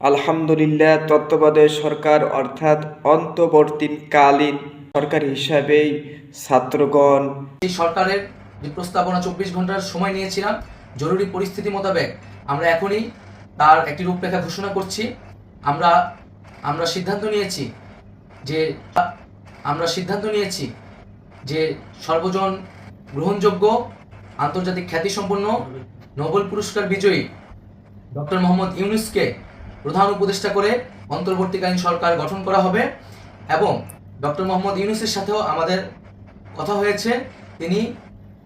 আলহামদুলিল্লাহ, তত্ত্বাবধায়ক সরকার অর্থাৎ অন্তর্বর্তীকালীন সরকার হিসাবেই ছাত্রগণ এই সরকারের যে প্রস্তাবনা চব্বিশ ঘণ্টার সময় নিয়েছিলাম, জরুরি পরিস্থিতি মোতাবেক আমরা এখনই তার একটি রূপরেখা ঘোষণা করছি। আমরা আমরা সিদ্ধান্ত নিয়েছি যে, আমরা সিদ্ধান্ত নিয়েছি যে সর্বজন গ্রহণযোগ্য, আন্তর্জাতিক খ্যাতিসম্পন্ন, নোবেল পুরস্কার বিজয়ী ডক্টর মোহাম্মদ ইউনুসকে প্রধান উপদেষ্টা করে অন্তর্বর্তীকালীন সরকার গঠন করা হবে এবং ডক্টর মোহাম্মদ ইউনুসের সাথেও আমাদের কথা হয়েছে, তিনি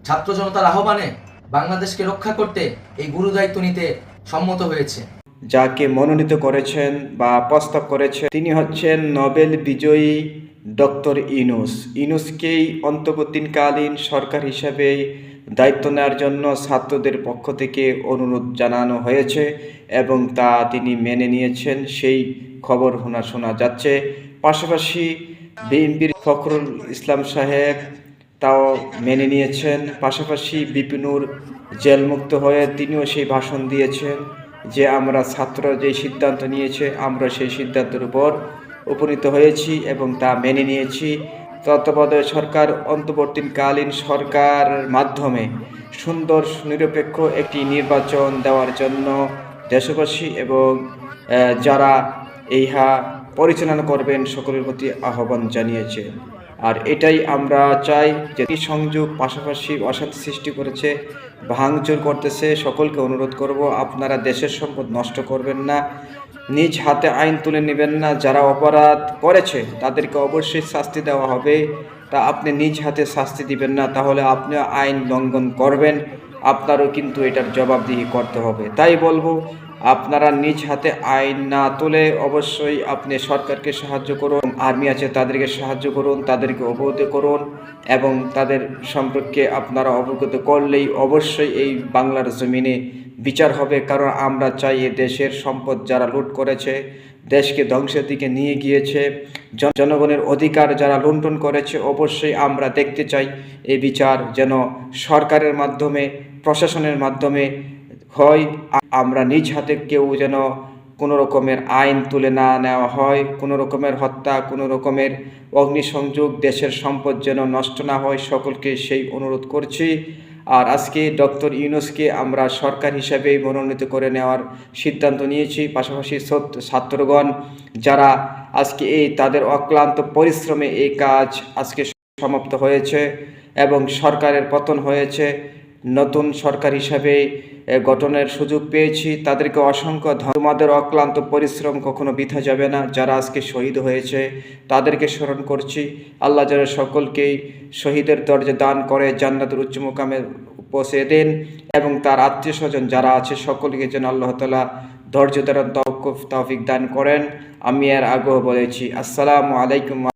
ছাত্র জনতার আহ্বানে বাংলাদেশকে রক্ষা করতে এই গুরু দায়িত্ব নিতে সম্মত হয়েছে। যাকে মনোনীত করেছেন বা প্রস্তাব করেছেন, তিনি হচ্ছেন নোবেল বিজয়ী ডক্টর ইনুস ইনুসকেই অন্তর্বর্তীকালীন সরকার হিসাবে দায়িত্ব নেওয়ার জন্য ছাত্রদের পক্ষ থেকে অনুরোধ জানানো হয়েছে এবং তা তিনি মেনে নিয়েছেন, সেই খবর শোনা শোনা যাচ্ছে। পাশাপাশি বিএনপির ফখরুল ইসলাম সাহেব তাও মেনে নিয়েছেন। পাশাপাশি বিপিনুর জেলমুক্ত হয়ে তিনিও সেই ভাষণ দিয়েছেন যে, আমরা ছাত্র যে সিদ্ধান্ত নিয়েছে, আমরা সেই সিদ্ধান্তের উপর উপনীত হয়েছি এবং তা মেনে নিয়েছি। তত্ত্বাবধায়ক সরকার, অন্তর্বর্তীকালীন সরকার মাধ্যমে সুন্দর, নিরপেক্ষ একটি নির্বাচন দেওয়ার জন্য দেশবাসী এবং যারা ইহা পরিচালনা করবেন সকলের প্রতি আহ্বান জানিয়েছে। আর এটাই আমরা চাই যে সংযোগ পাশাপাশি অশান্তি সৃষ্টি করেছে, ভাঙচুর করতেছে, সকলকে অনুরোধ করব আপনারা দেশের সম্পদ নষ্ট করবেন না। নিজ হাতে আইন তুলে নেবেন না। যারা অপরাধ করেছে, তাদেরকে অবশ্যই শাস্তি দেওয়া হবে। তা আপনি নিজ হাতে শাস্তি দিবেন না, তাহলে আপনি আইন লঙ্ঘন করবেন। আপনারও কিন্তু এটার জবাবদিহি করতে হবে। তাই বলব আপনারা নিজ হাতে আইন না তুলে অবশ্যই আপনি সরকারকে সাহায্য করুন, আর্মি আছে তাদেরকে সাহায্য করুন, তাদেরকে অবগত করুন এবং তাদের সম্পর্কে আপনারা অবগত করলেই অবশ্যই এই বাংলার জমিনে বিচার হবে। কারণ আমরা চাই এ দেশের সম্পদ যারা লুট করেছে, দেশকে ধ্বংসের দিকে নিয়ে গিয়েছে জনগণের অধিকার যারা লুণ্ঠন করেছে, অবশ্যই আমরা দেখতে চাই এই বিচার যেন সরকারের মাধ্যমে, প্রশাসনের মাধ্যমে হয়, আমরা নিজ হাতে কেউ যেন কোনো রকমের আইন তুলে না নেওয়া হয়, কোনো রকমের হত্যা, কোনো রকমের অগ্নিসংযোগ দেশের সম্পদ যেন নষ্ট না হয়, সকলকে সেই অনুরোধ করছি। আর আজকে ডক্টর ইউনুসকে আমরা সরকার হিসাবে মনোনীত করে নেওয়ার সিদ্ধান্ত নিয়েছি। পাশাপাশি ছাত্রগণ যারা আজকে এই তাদের অক্লান্ত পরিশ্রমে এই কাজ আজকে সমাপ্ত হয়েছে এবং সরকারের পতন হয়েছে নতুন সরকার হিসাবে গঠনের সুযোগ পেয়েছি। তাদেরকে অসংখ্য। তোমাদের অক্লান্ত পরিশ্রম কখনো বৃথা যাবে না। যারা আজকে শহীদ হয়েছে, তাদেরকে স্মরণ করছি। আল্লাহ যারা সকলকেই শহীদের দরজা দান করে, জান্নাতের উচ্চ মোকামে পৌঁছে দেন এবং তার আত্মীয় স্বজন যারা আছে, সকলকে যেন আল্লাহ তালা ধৈর্য দ্বারা তৌফিক দান করেন। আমি এর আগ্রহ বলেছি। আসসালামু আলাইকুম